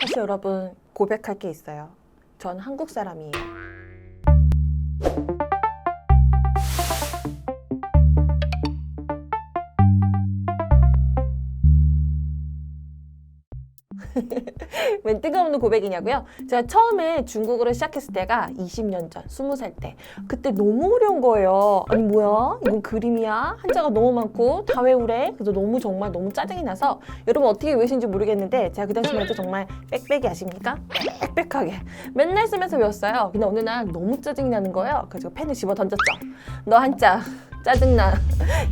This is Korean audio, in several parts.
사실 여러분 고백할 게 있어요. 전 한국 사람이에요. 웬 뜬금없는 고백이냐고요? 제가 처음에 중국어를 시작했을 때가 20년 전, 20살 때. 그때 너무 어려운 거예요. 아니 뭐야? 이건 그림이야? 한자가 너무 많고 다 외우래? 그래서 너무 정말 너무 짜증이 나서 여러분 어떻게 외우신지 모르겠는데 제가 그 당시만 해도 정말 빽빽이 아십니까? 빽빽하게 맨날 쓰면서 외웠어요. 근데 어느 날 너무 짜증이 나는 거예요. 그래서 펜을 집어 던졌죠. 너 한자 짜증나.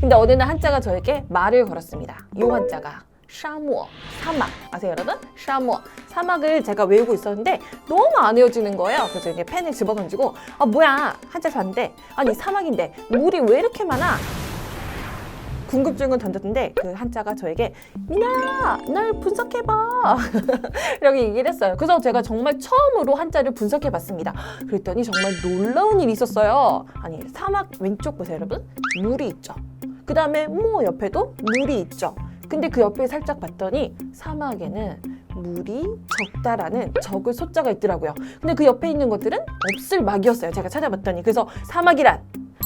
근데 어느 날 한자가 저에게 말을 걸었습니다. 요 한자가 샤모 사막 아세요 여러분? 샤모 사막을 제가 외우고 있었는데 너무 안 외워지는 거예요. 그래서 이제 펜을 집어 던지고 아 뭐야 한자 잤는데 아니 사막인데 물이 왜 이렇게 많아? 궁금증을 던졌는데 그 한자가 저에게 미나 날 분석해봐 이렇게 얘기를 했어요. 그래서 제가 정말 처음으로 한자를 분석해봤습니다. 그랬더니 정말 놀라운 일이 있었어요. 아니 사막 왼쪽 보세요 여러분 물이 있죠. 그 다음에 뭐 옆에도 물이 있죠. 근데 그 옆에 살짝 봤더니 사막에는 물이 적다라는 적을 소자가 있더라고요. 근데 그 옆에 있는 것들은 없을 막이었어요. 제가 찾아봤더니 그래서 사막이란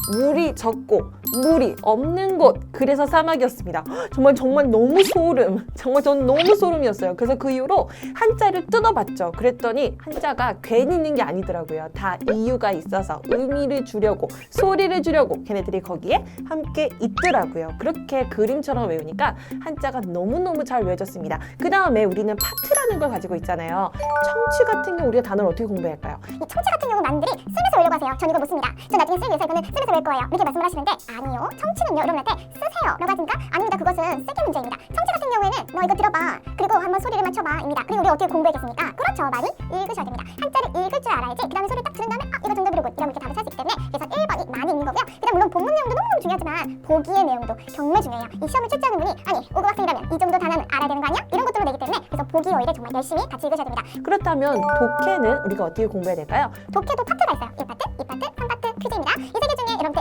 물이 적고 물이 없는 곳 그래서 사막이었습니다. 정말 정말 너무 소름 정말 저는 너무 소름이었어요. 그래서 그 이후로 한자를 뜯어봤죠. 그랬더니 한자가 괜히 있는 게 아니더라고요. 다 이유가 있어서 의미를 주려고 소리를 주려고 걔네들이 거기에 함께 있더라고요. 그렇게 그림처럼 외우니까 한자가 너무너무 잘 외워졌습니다. 그 다음에 우리는 파트라는 걸 가지고 있잖아요. 청취 같은 경우 우리가 단어를 어떻게 공부할까요? 이 청취 같은 경우 많은들이 쓰면서 외우려고 하세요. 전 이걸 못 씁니다. 전 나중에 쓰기 위해서 이거는 쓰면서 외울 거예요. 이렇게 말씀을 하시는데 아니요. 청취는요. 여러분한테 쓰세요. 라고 하니까 아닙니다. 그것은 쓰기 문제입니다. 청취 같은 경우에는 너 이거 들어봐. 그리고 한번 소리를 맞춰봐. 입니다. 그리고 우리 어떻게 공부했겠습니까? 그렇죠. 많이 읽으셔야 됩니다. 한자를 읽을 줄 알아야지. 그 다음에 소리를 딱 들은 다음에 아 이거 정답이로군. 이러면 이렇게 답을 있기 때문에 그래서 1번이 많이 읽는 거고요. 그 다음 물론 본문 내용도 너무너무 중요하지만 보기의 내용도 정말 중요해요. 이 시험을 출제하는 분이 아니 5급 학생이라면 이 정도 단어는 알아야 되는 거 아니야? 이런 것들로 내기 때문에 그래서 보기 어휘를 정말 열심히 같이 읽으셔야 됩니다. 그렇다면 독해는 우리가 어떻게 공부해야 될까요? 독해도 파트가 있어요. 1파트, 2파트,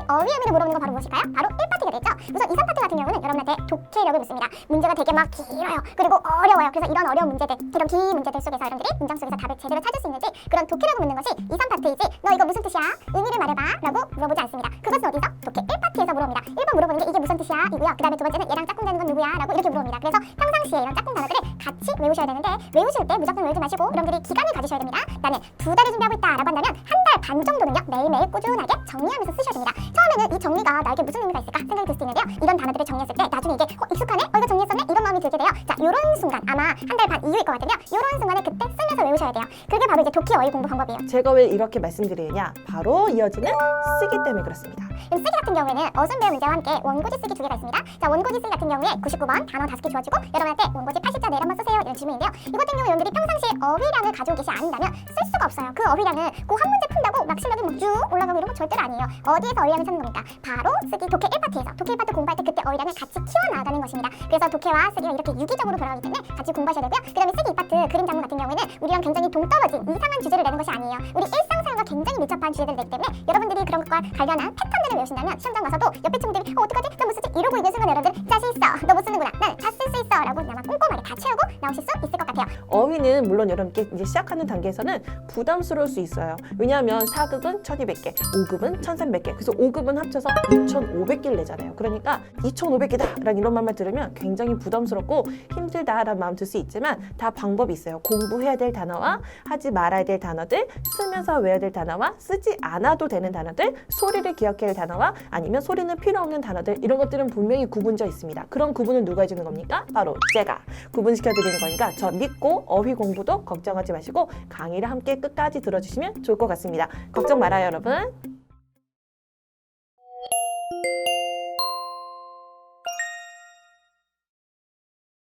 어휘 의미를 물어보는 건 바로 무엇일까요? 바로 1파트가 되죠. 우선 2, 3파트 같은 경우는 여러분한테 독해력을 묻습니다. 문제가 되게 막 길어요. 그리고 어려워요. 그래서 이런 어려운 문제들, 이런 긴 문제들 속에서 여러분들이 문장 속에서 답을 제대로 찾을 수 있는지 그런 독해력을 묻는 것이 2, 3파트이지 너 이거 무슨 뜻이야? 의미를 말해봐 라고 물어보지 않습니다. 그것은 어디서? 독해 1파트 에서 물어봅니다. 1번 물어보는 게 이게 무슨 뜻이야? 이고요. 그 다음에 두 번째는 얘랑 짝꿍 되는 건 누구야? 라고 이렇게 물어봅니다. 그래서 평상시에 이런 짝꿍 단어들을 같이 외우셔야 되는데 외우실 때 무조건 외우지 마시고 여러분들이 기간을 가지셔야 됩니다. 나는 두 달을 준비하고 있다 라고 한다면 한 달 반 정도는요 매일매일 꾸준하게 정리하면서 쓰셔야 됩니다. 처음에는 이 정리가 나에게 무슨 의미가 있을까 생각이 들 수 있는데요. 이런 단어들을 정리했을 때 나중에 이게 어, 익숙하네? 어 이거 정리했었네? 이런 마음이 들게 돼요. 자 요런 순간 아마 한 달 반 이후일 것 같은데요. 요런 순간에 그때 쓰면서 외우셔야 돼요. 그게 바로 이제 독해 어휘 공부 방법이에요. 제가 왜 이렇게 말씀드리느냐? 바로 이어지는 쓰기 때문에 그렇습니다. 쓰기 같은 경우에는 어순 배우 문제와 함께 원고지 쓰기 두 개가 있습니다. 자 원고지 쓰기 같은 경우에 99번 단어 5개 주어지고 여러분한테 원고지 80자 내일 한번 쓰세요 이런 질문인데요. 이거 같은 경우 여러분들이 평상시에 어휘량을 가지고 계시 않는다면 쓸 수가 없어요. 그 어휘량은 그 한 문제 푼다고 막 실력이 뭐쭉 올라가고 이런 거 절대로 아니에요. 어디에서 어휘량을 찾는 겁니까? 바로 쓰기 독해 1파트에서 독해 1파트 공부할 때 그때 어휘량을 같이 키워나가는 것입니다. 그래서 독해와 쓰기가 이렇게 유기적으로 돌아가기 때문에 같이 공부하셔야 되고요. 그 다음에 쓰기 2파트 그림 장문 같은 경우에는 우리랑 굉장히 동떨어진 이상한 주제를 내는 것이 아니에요. 우리 일상생활과 굉장히 밀접한 주제들을 내기 때문에 여러분들이 그런 것과 관련한 패턴들을 외우신다면 시험장 가서도 옆에 친구들이 어 어떡하지? 나 못 쓰지? 이러고 있는 순간 여러분들 자신 있어. 너 못 쓰는구나. 난 있어. 라고 그냥 막 꼼꼼하게 다 채우고 나오실 수 있을 것 같아요. 어휘는 물론 여러분께 이제 시작하는 단계에서는 부담스러울 수 있어요. 왜냐하면 4급은 1200개, 5급은 1300개, 그래서 5급은 합쳐서 2500개를 내잖아요. 그러니까 2500개다! 라는 이런 말만 들으면 굉장히 부담스럽고 힘들다라는 마음 들 수 있지만 다 방법이 있어요. 공부해야 될 단어와 하지 말아야 될 단어들, 쓰면서 외워야 될 단어와 쓰지 않아도 되는 단어들, 소리를 기억해야 할 단어와 아니면 소리는 필요 없는 단어들 이런 것들은 분명히 구분되어 있습니다. 그런 구분을 누가 해주는 겁니까? 바로 제가 구분시켜 드리는 거니까 저 믿고 어휘 공부도 걱정하지 마시고 강의를 함께 끝까지 들어주시면 좋을 것 같습니다. 걱정 말아요, 여러분.